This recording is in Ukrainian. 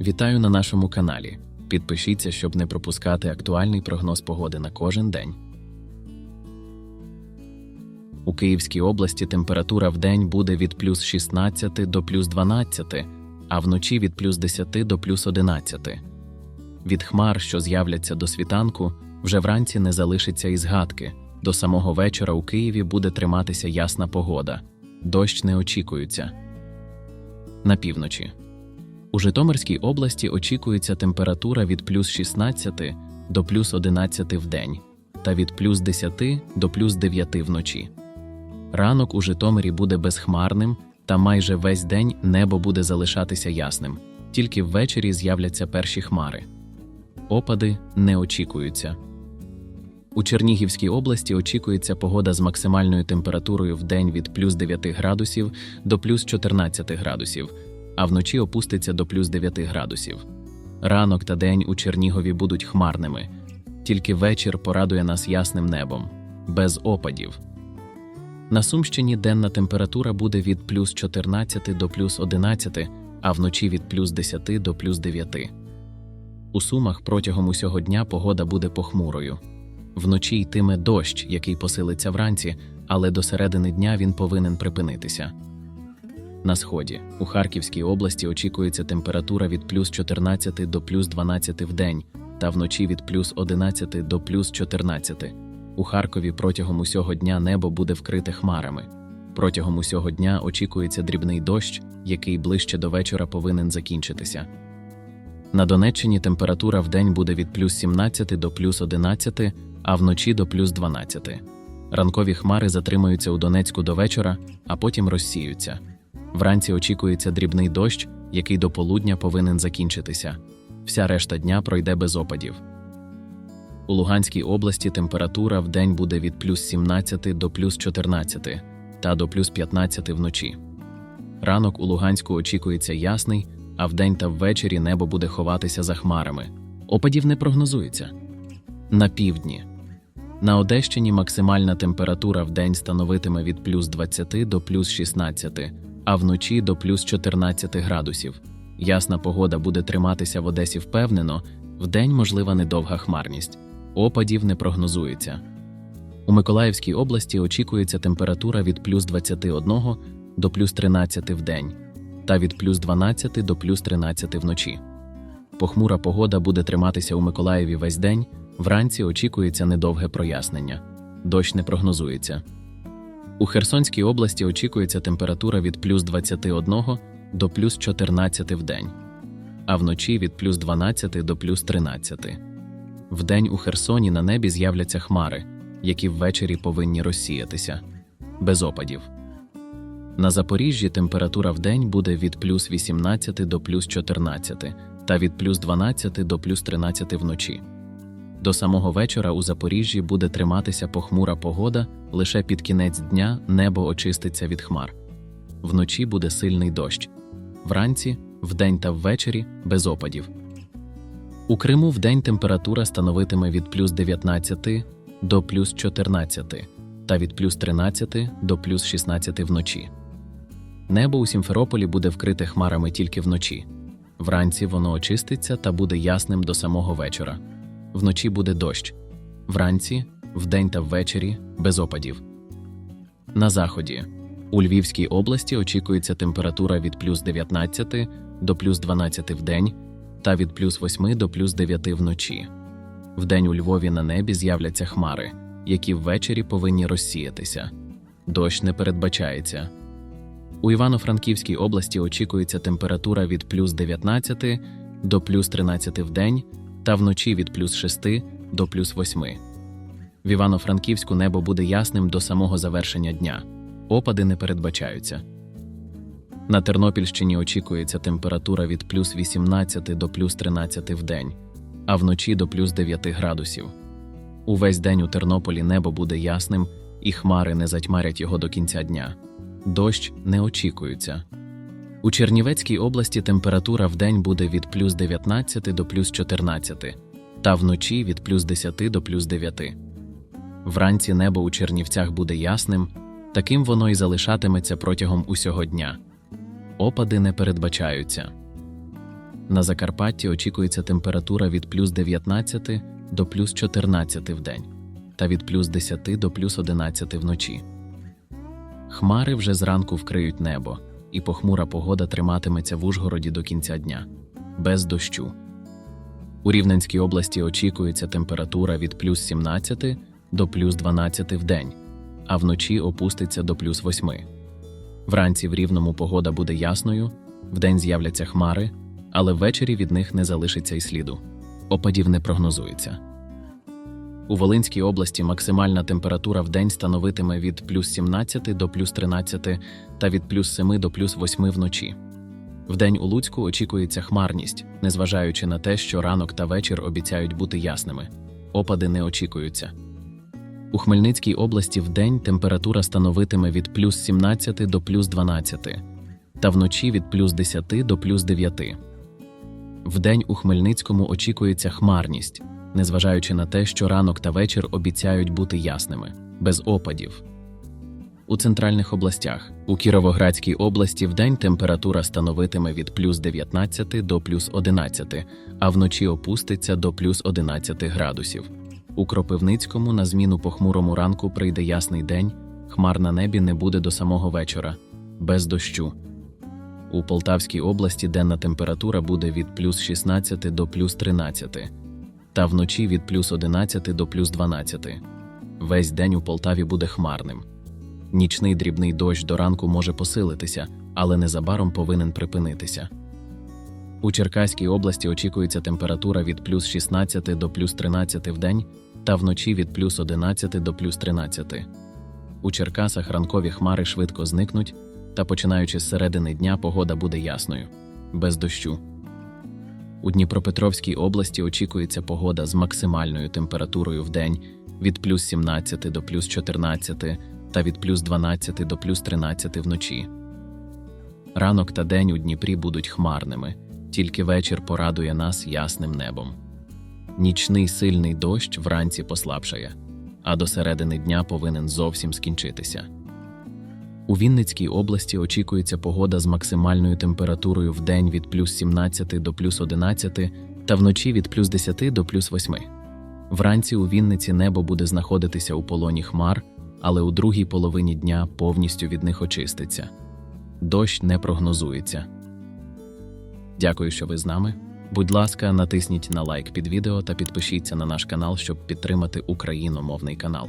Вітаю на нашому каналі. Підпишіться, щоб не пропускати актуальний прогноз погоди на кожен день. У Київській області температура в день буде від плюс 16 до плюс 12, а вночі від плюс 10 до плюс 11. Від хмар, що з'являться до світанку, вже вранці не залишиться і згадки. До самого вечора у Києві буде триматися ясна погода. Дощ не очікується. На півночі. У Житомирській області очікується температура від плюс 16 до плюс 11 в день та від плюс 10 до плюс 9 вночі. Ранок у Житомирі буде безхмарним, та майже весь день небо буде залишатися ясним, тільки ввечері з'являться перші хмари. Опади не очікуються. У Чернігівській області очікується погода з максимальною температурою в день від плюс 9 градусів до плюс 14 градусів, а вночі опуститься до плюс 9 градусів. Ранок та день у Чернігові будуть хмарними, тільки вечір порадує нас ясним небом, без опадів. На Сумщині денна температура буде від плюс 14 до плюс 11, а вночі від плюс 10 до плюс 9. У Сумах протягом усього дня погода буде похмурою. Вночі йтиме дощ, який посилиться вранці, але до середини дня він повинен припинитися. На сході у Харківській області очікується температура від плюс 14 до плюс 12 в день та вночі від плюс 11 до плюс 14. У Харкові протягом усього дня небо буде вкрите хмарами. Протягом усього дня очікується дрібний дощ, який ближче до вечора повинен закінчитися. На Донеччині температура в день буде від плюс 17 до плюс 11, а вночі до плюс 12. Ранкові хмари затримаються у Донецьку до вечора, а потім розсіються. Вранці очікується дрібний дощ, який до полудня повинен закінчитися. Вся решта дня пройде без опадів. У Луганській області температура в день буде від плюс 17 до плюс 14 та до плюс 15 вночі. Ранок у Луганську очікується ясний, а вдень та ввечері небо буде ховатися за хмарами. Опадів не прогнозується. На півдні. На Одещині максимальна температура в день становитиме від плюс 20 до плюс 16, а вночі до плюс 14 градусів. Ясна погода буде триматися в Одесі впевнено, вдень можлива недовга хмарність. Опадів не прогнозується. У Миколаївській області очікується температура від плюс 21 до плюс 13 в день та від плюс 12 до плюс 13 вночі. Похмура погода буде триматися у Миколаєві весь день, вранці очікується недовге прояснення. Дощ не прогнозується. У Херсонській області очікується температура від плюс 21 до плюс 14 в день, а вночі від плюс 12 до плюс 13. Вдень у Херсоні на небі з'являться хмари, які ввечері повинні розсіятися, без опадів. На Запоріжжі температура вдень буде від плюс 18 до плюс 14 та від плюс 12 до плюс 13 вночі. До самого вечора у Запоріжжі буде триматися похмура погода, лише під кінець дня небо очиститься від хмар. Вночі буде сильний дощ. Вранці, вдень та ввечері без опадів. У Криму вдень температура становитиме від плюс 19 до плюс 14 та від плюс 13 до плюс 16 вночі. Небо у Сімферополі буде вкрите хмарами тільки вночі. Вранці воно очиститься та буде ясним до самого вечора. Вночі буде дощ. Вранці, вдень та ввечері без опадів. На заході. У Львівській області очікується температура від плюс 19 до плюс 12 в день та від плюс 8 до плюс 9 вночі. Вдень у Львові на небі з'являться хмари, які ввечері повинні розсіятися. Дощ не передбачається. У Івано-Франківській області очікується температура від плюс 19 до плюс 13 в день та вночі від плюс 6 до плюс 8. В Івано-Франківську небо буде ясним до самого завершення дня. Опади не передбачаються. На Тернопільщині очікується температура від плюс 18 до плюс 13 в день, а вночі до плюс 9 градусів. Увесь день у Тернополі небо буде ясним, і хмари не затьмарять його до кінця дня. Дощ не очікується. У Чернівецькій області температура в день буде від плюс 19 до плюс 14, та вночі від плюс 10 до плюс 9. Вранці небо у Чернівцях буде ясним, таким воно і залишатиметься протягом усього дня. Опади не передбачаються. На Закарпатті очікується температура від плюс 19 до плюс 14 в день та від плюс 10 до плюс 11 вночі. Хмари вже зранку вкриють небо, і похмура погода триматиметься в Ужгороді до кінця дня, без дощу. У Рівненській області очікується температура від плюс 17 до плюс 12 в день, а вночі опуститься до плюс 8. Вранці в рівному погода буде ясною, вдень з'являться хмари, але ввечері від них не залишиться й сліду. Опадів не прогнозується. У Волинській області максимальна температура в день становитиме від плюс 17 до плюс 13 та від плюс 7 до плюс 8 вночі. Вдень у Луцьку очікується хмарність, незважаючи на те, що ранок та вечір обіцяють бути ясними. Опади не очікуються. У Хмельницькій області вдень температура становитиме від плюс 17 до плюс 12, та вночі від плюс 10 до плюс 9. Вдень у Хмельницькому очікується хмарність, незважаючи на те, що ранок та вечір обіцяють бути ясними, без опадів. У центральних областях у Кіровоградській області вдень температура становитиме від плюс 19 до плюс 11, а вночі опуститься до плюс 11 градусів. У Кропивницькому на зміну похмурому ранку прийде ясний день, хмар на небі не буде до самого вечора, без дощу. У Полтавській області денна температура буде від плюс 16 до плюс 13, та вночі від плюс 11 до плюс 12. Весь день у Полтаві буде хмарним. Нічний дрібний дощ до ранку може посилитися, але незабаром повинен припинитися. У Черкаській області очікується температура від плюс 16 до плюс 13 в день та вночі від плюс 11 до плюс 13. У Черкасах ранкові хмари швидко зникнуть, та починаючи з середини дня погода буде ясною, без дощу. У Дніпропетровській області очікується погода з максимальною температурою в день від плюс 17 до плюс 14 та від плюс 12 до плюс 13 вночі. Ранок та день у Дніпрі будуть хмарними, тільки вечір порадує нас ясним небом. Нічний сильний дощ вранці послабшає, а до середини дня повинен зовсім скінчитися. У Вінницькій області очікується погода з максимальною температурою в день від плюс 17 до плюс 11 та вночі від плюс 10 до плюс 8. Вранці у Вінниці небо буде знаходитися у полоні хмар, але у другій половині дня повністю від них очиститься. Дощ не прогнозується. Дякую, що ви з нами. Будь ласка, натисніть на лайк під відео та підпишіться на наш канал, щоб підтримати україномовний канал.